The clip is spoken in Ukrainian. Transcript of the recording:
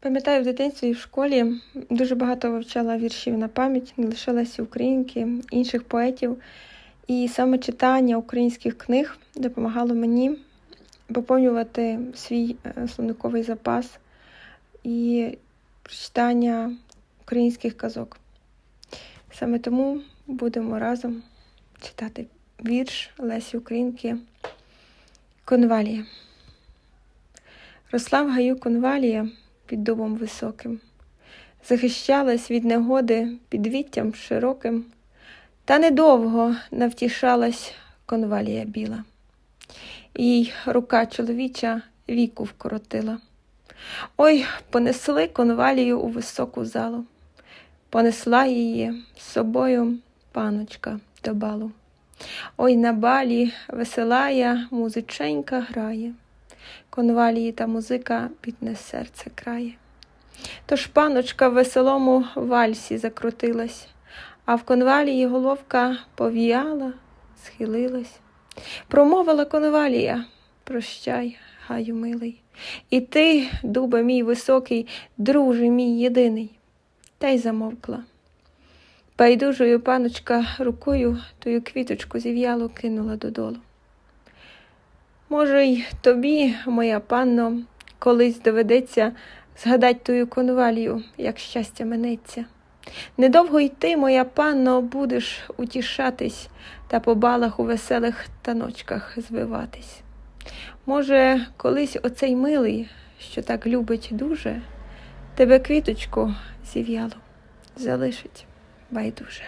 Пам'ятаю, в дитинстві і в школі дуже багато вивчала віршів на пам'ять, не лише Лесі Українки, інших поетів. І саме читання українських книг допомагало мені поповнювати свій е, словниковий запас і прочитання українських казок. Саме тому будемо разом читати вірш Лесі Українки Конвалія. Росла в гаю конвалія під дубом високим, захищалась від негоди під віттям широким, та недовго навтішалась конвалія біла. Їй рука чоловіча віку вкоротила. Ой, понесли конвалію у високу залу, понесла її з собою паночка до балу. Ой, на балі веселая музиченька грає, конвалії та музика підне серце крає. Тож паночка в веселому вальсі закрутилась, а в конвалії головка повіяла, схилилась. Промовила конвалія, прощай, гаю милий, і ти, дубе мій високий, друже мій єдиний, та й замовкла. Байдужою паночка рукою тую квіточку зів'яло кинула додолу. Може, й тобі, моя панно, колись доведеться згадать тую конвалію, як щастя минеться. Недовго й ти, моя панно, будеш утішатись та по балах у веселих таночках звиватись. Може, колись оцей милий, що так любить дуже, тебе квіточку зів'яло, залишить байдуже.